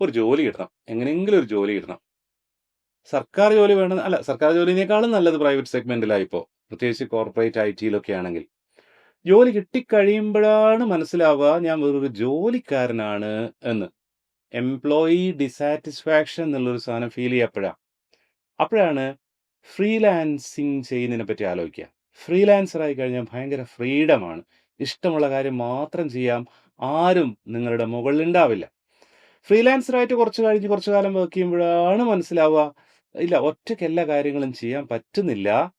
ഒരു ജോലി കിട്ടണം. എങ്ങനെയെങ്കിലും ഒരു ജോലി കിട്ടണം. സർക്കാർ ജോലി വേണം അല്ല സർക്കാർ ജോലിനേക്കാളും നല്ലത് പ്രൈവറ്റ് സെഗ്മെന്റിലായി ഇപ്പോൾ പ്രത്യേകിച്ച് കോർപ്പറേറ്റ് ഐ ടിയിലൊക്കെ ആണെങ്കിൽ. ജോലി കിട്ടിക്കഴിയുമ്പോഴാണ് മനസ്സിലാവുക ഞാൻ വെറൊരു ജോലിക്കാരനാണ് എന്ന്. എംപ്ലോയി ഡിസാറ്റിസ്ഫാക്ഷൻ എന്നുള്ളൊരു സാധനം ഫീൽ ചെയ്യപ്പോഴാണ് അപ്പോഴാണ് ഫ്രീലാൻസിങ് ചെയ്യുന്നതിനെ പറ്റി ആലോചിക്കുക. ഫ്രീലാൻസർ ആയി കഴിഞ്ഞാൽ ഭയങ്കര ഫ്രീഡമാണ്. ഇഷ്ടമുള്ള കാര്യം മാത്രം ചെയ്യാം. ആരും നിങ്ങളുടെ മുകളിലുണ്ടാവില്ല. ഫ്രീലാൻസർ ആയിട്ട് കുറച്ച് കഴിഞ്ഞ് കുറച്ച് കാലം വർക്ക് ചെയ്യുമ്പോഴാണ് മനസ്സിലാവുക, ഇല്ല ഒറ്റയ്ക്ക് എല്ലാ കാര്യങ്ങളും ചെയ്യാൻ പറ്റുന്നില്ല.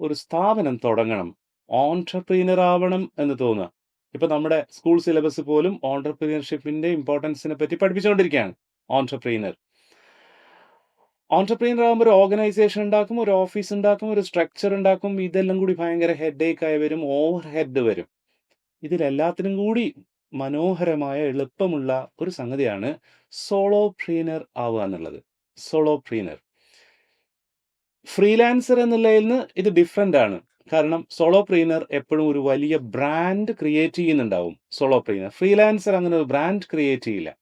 ഒരു സ്ഥാപനം തുടങ്ങണം. ഓൺട്രപ്രീനർ ആവണം എന്ന് തോന്നുക. ഇപ്പൊ നമ്മുടെ സ്കൂൾ സിലബസ് പോലും ഓൺട്രപ്രീനർഷിപ്പിന്റെ ഇമ്പോർട്ടൻസിനെ പറ്റി പഠിപ്പിച്ചുകൊണ്ടിരിക്കുകയാണ്. ഓൺട്രപ്രീനർ. ഓൺട്രപ്രീനർ ആകുമ്പോൾ ഒരു ഓർഗനൈസേഷൻ ഉണ്ടാക്കും, ഒരു ഓഫീസ് ഉണ്ടാക്കും, ഒരു സ്ട്രക്ചർ ഉണ്ടാക്കും. ഇതെല്ലാം കൂടി ഭയങ്കര ഹെഡേക്ക് ആയി വരും. ഓവർ ഹെഡ് വരും. ഇതിലെല്ലാത്തിനും കൂടി മനോഹരമായ എളുപ്പമുള്ള ഒരു സംഗതിയാണ് സോളോ പ്രീനർ ആവുക എന്നുള്ളത്. സോളോ പ്രീനർ ഫ്രീലാൻസർ എന്നുള്ളതിൽന്ന് ഇത് ഡിഫറെന്റ് ആണ്. കാരണം സോളോ പ്രീനർ എപ്പോഴും ഒരു വലിയ ബ്രാൻഡ് ക്രിയേറ്റ് ചെയ്യുന്നുണ്ടാവും സോളോ പ്രീനർ ഫ്രീലാൻസർ അങ്ങനെ ഒരു ബ്രാൻഡ് ക്രിയേറ്റ് ചെയ്യില്ല.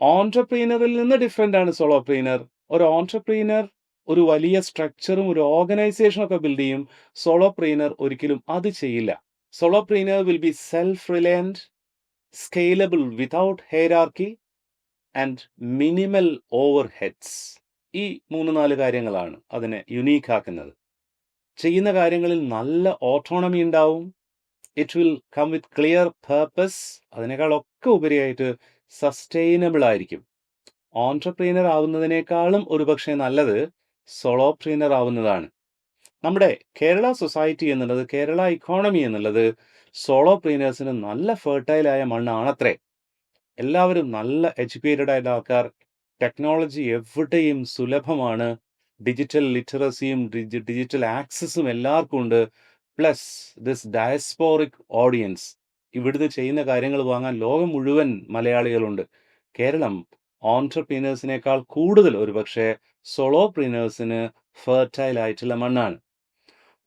ഓൺട്രപ്രീനറിൽ നിന്ന് ഡിഫറെന്റ് ആണ് സോളോ പ്രീനർ ഒരു ഓൺട്രപ്രീനർ ഒരു വലിയ സ്ട്രക്ചറും ഒരു ഓർഗനൈസേഷനും ഒക്കെ ബിൽഡ് ചെയ്യും. സോളോ പ്രീനർ ഒരിക്കലും അത് ചെയ്യില്ല. Solopreneur will be self reliant, scalable without hierarchy and minimal overheads ഈ 3, 4 കാര്യങ്ങളാണ് അതിനെ യുണീക്ക് ആക്കുന്നത്. ചെയ്യുന്ന കാര്യങ്ങളിൽ നല്ല ഓട്ടോണമി ഉണ്ടാവും. It will come with clear purpose അതിനേക്കാളൊക്കെ ഉപരിയായിട്ട് സസ്റ്റൈനബിൾ ആയിരിക്കും. ഓൺട്രപ്രീനർ ആവുന്നതിനേക്കാളും ഒരുപക്ഷെ നല്ലത് സോളോപ്രീനർ ആവുന്നതാണ്. നമ്മുടെ കേരള സൊസൈറ്റി എന്നുള്ളത് കേരള ഇക്കോണമി എന്നുള്ളത് സോളോപ്രീനേഴ്സിന് നല്ല ഫെർട്ടൈലായ മണ്ണാണത്രേ. എല്ലാവരും നല്ല എഡ്യൂക്കേറ്റഡ് ആയ ആൾക്കാർ. ടെക്നോളജി എവിടെയും സുലഭമാണ്. ഡിജിറ്റൽ ലിറ്ററസിയും ഡിജിറ്റൽ ആക്സസും എല്ലാവർക്കും ഉണ്ട്. Plus this diasporic audience. ഇവിടുന്ന് ചെയ്യുന്ന കാര്യങ്ങൾ വാങ്ങാൻ ലോകം മുഴുവൻ മലയാളികളുണ്ട്. കേരളം ഓൺട്രപ്രീനേഴ്സിനേക്കാൾ കൂടുതൽ ഒരുപക്ഷേ സോളോപ്രീനേഴ്സിന് ഫെർട്ടൈൽ ആയിട്ടുള്ള മണ്ണാണ്.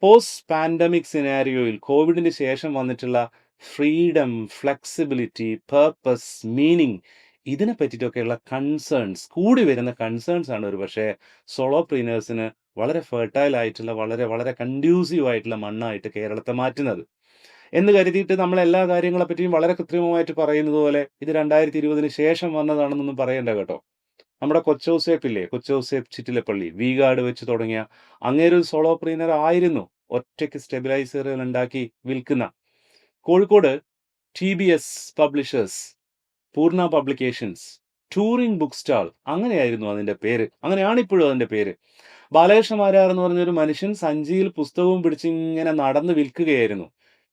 പോസ്റ്റ് പാൻഡമിക് സിനാരിയോയിൽ കോവിഡിന് ശേഷം വന്നിട്ടുള്ള ഫ്രീഡം, ഫ്ലെക്സിബിലിറ്റി, പേർപ്പസ് മീനിങ് ഇതിനെ പറ്റിയിട്ടൊക്കെയുള്ള കൺസേൺസ് കൂടി വരുന്ന കൺസേൺസ് ആണ് ഒരുപക്ഷെ സോളോ പ്രീനേഴ്സിന് വളരെ ഫെർട്ടൈൽ ആയിട്ടുള്ള വളരെ വളരെ കൺഡ്യൂസീവ് ആയിട്ടുള്ള മണ്ണായിട്ട് കേരളത്തെ മാറ്റുന്നത്. എന്ന് കരുതിയിട്ട് നമ്മൾ എല്ലാ കാര്യങ്ങളെ പറ്റിയും വളരെ കൃത്രിമമായിട്ട് പറയുന്നത് പോലെ ഇത് 2020ന് ശേഷം വന്നതാണെന്നൊന്നും പറയണ്ട കേട്ടോ. നമ്മുടെ കൊച്ചൗസേപ്പ് ഇല്ലേ? കൊച്ചൗസേപ്പ് ചിറ്റിലപ്പള്ളി വി-ഗാർഡ് വെച്ച് തുടങ്ങിയ അങ്ങേരൊരു ഒരു സോളോപ്രീനർ ആയിരുന്നു. ഒറ്റയ്ക്ക് സ്റ്റെബിലൈസറുകൾ ഉണ്ടാക്കി വിൽക്കുന്ന. Kozhikode T B S publishers, Poorna publications, touring book stall അങ്ങനെയായിരുന്നു അതിന്റെ പേര്. അങ്ങനെയാണ് ഇപ്പോഴും അതിന്റെ പേര്. ബാലകൃഷ്ണ മാരാർ എന്ന് പറഞ്ഞൊരു മനുഷ്യൻ സഞ്ചിയിൽ പുസ്തകവും പിടിച്ച് ഇങ്ങനെ നടന്ന് വിൽക്കുകയായിരുന്നു.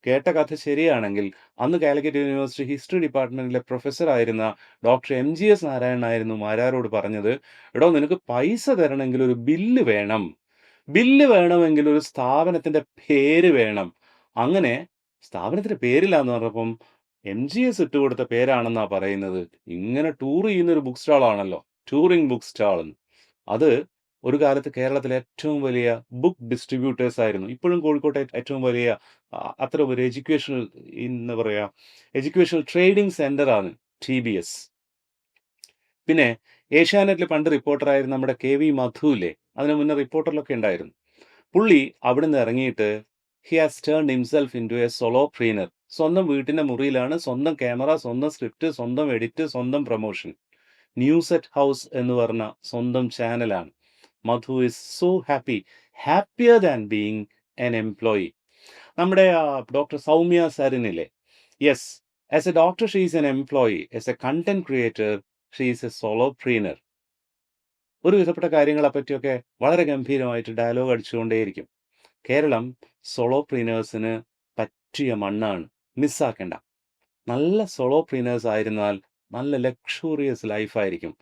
കേട്ട കഥ ശരിയാണെങ്കിൽ അന്ന് കാലിക്കറ്റ് യൂണിവേഴ്സിറ്റി ഹിസ്റ്ററി ഡിപ്പാർട്ട്മെന്റിലെ പ്രൊഫസർ ആയിരുന്ന ഡോക്ടർ ജി എസ് ആയിരുന്നു മാരാരോട് പറഞ്ഞത്, "എടോ നിനക്ക് പൈസ തരണമെങ്കിൽ ഒരു ബില്ല് വേണം. ബില്ല് വേണമെങ്കിൽ ഒരു സ്ഥാപനത്തിന്റെ പേര് വേണം." അങ്ങനെ സ്ഥാപനത്തിന്റെ പേരില്ലാന്ന് പറഞ്ഞപ്പം എം ജി എം.ജി.എസ് ഇട്ടുകൊടുത്ത പേരാണെന്നാണ് പറയുന്നത്. ഇങ്ങനെ ടൂർ ചെയ്യുന്ന ഒരു ബുക്ക് സ്റ്റാളാണല്ലോ ടൂറിംഗ് ബുക്ക് സ്റ്റാൾ. അത് ഒരു കാലത്ത് കേരളത്തിലെ ഏറ്റവും വലിയ ബുക്ക് ഡിസ്ട്രിബ്യൂട്ടേഴ്സ് ആയിരുന്നു. ഇപ്പോഴും കോഴിക്കോട്ടെ ഏറ്റവും വലിയ അത്ര ഒരു എഡ്യൂക്കേഷണൽ എന്താ പറയുക എഡ്യൂക്കേഷണൽ ട്രേഡിംഗ് ആണ് എസ് പിന്നെ ഏഷ്യാനെറ്റിൽ പണ്ട് റിപ്പോർട്ടറായിരുന്നു നമ്മുടെ നമ്മുടെ കെ.വി. മധു ഇല്ലേ? അതിന് മുന്നേ റിപ്പോർട്ടറിലൊക്കെ ഉണ്ടായിരുന്നു. പുള്ളി അവിടെ നിന്ന് ഇറങ്ങിയിട്ട് he has turn himself in to a solopreneur. സ്വന്തം വീട്ടിന്റെ മുറിയിലാണ് സ്വന്തം ക്യാമറ, സ്വന്തം സ്ക്രിപ്റ്റ്, സ്വന്തം എഡിറ്റ്, സ്വന്തം പ്രൊമോഷൻ. ന്യൂസ് അറ്റ് ഹൗസ് എന്ന് പറഞ്ഞ സ്വന്തം ചാനലാണ്. Madhu is so happy. Happier than being an employee. നമ്മുടെ doctor Soumya സരിനിലെ? Yes. As a doctor she is an employee. As a content creator she is a solopreneur. ഒരു വിധപ്പെട്ട കാര്യങ്ങളെ പറ്റിയൊക്കെ വളരെ ഗംഭീരമായിട്ട് ഡയലോഗ് അടിച്ചുകൊണ്ടേയിരിക്കും. കേരളം സോളോ പ്രീനേഴ്സിന് പറ്റിയ മണ്ണാണ്. മിസ്സാക്കേണ്ട നല്ല സോളോ പ്രീനേഴ്സ് ആയിരുന്നാൽ നല്ല ലക്ഷൂറിയസ് ലൈഫ് ആയിരിക്കും.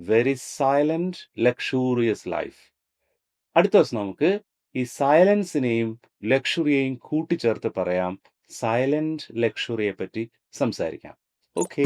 Very silent luxurious life. അടുത്ത ദിവസം നമുക്ക് ഈ സൈലൻസിനെയും ലക്ഷറിയെയും കൂട്ടിച്ചേർത്ത് പറയാം. സൈലന്റ് ലക്ഷറിയെ പറ്റി സംസാരിക്കാം. ഓക്കേ.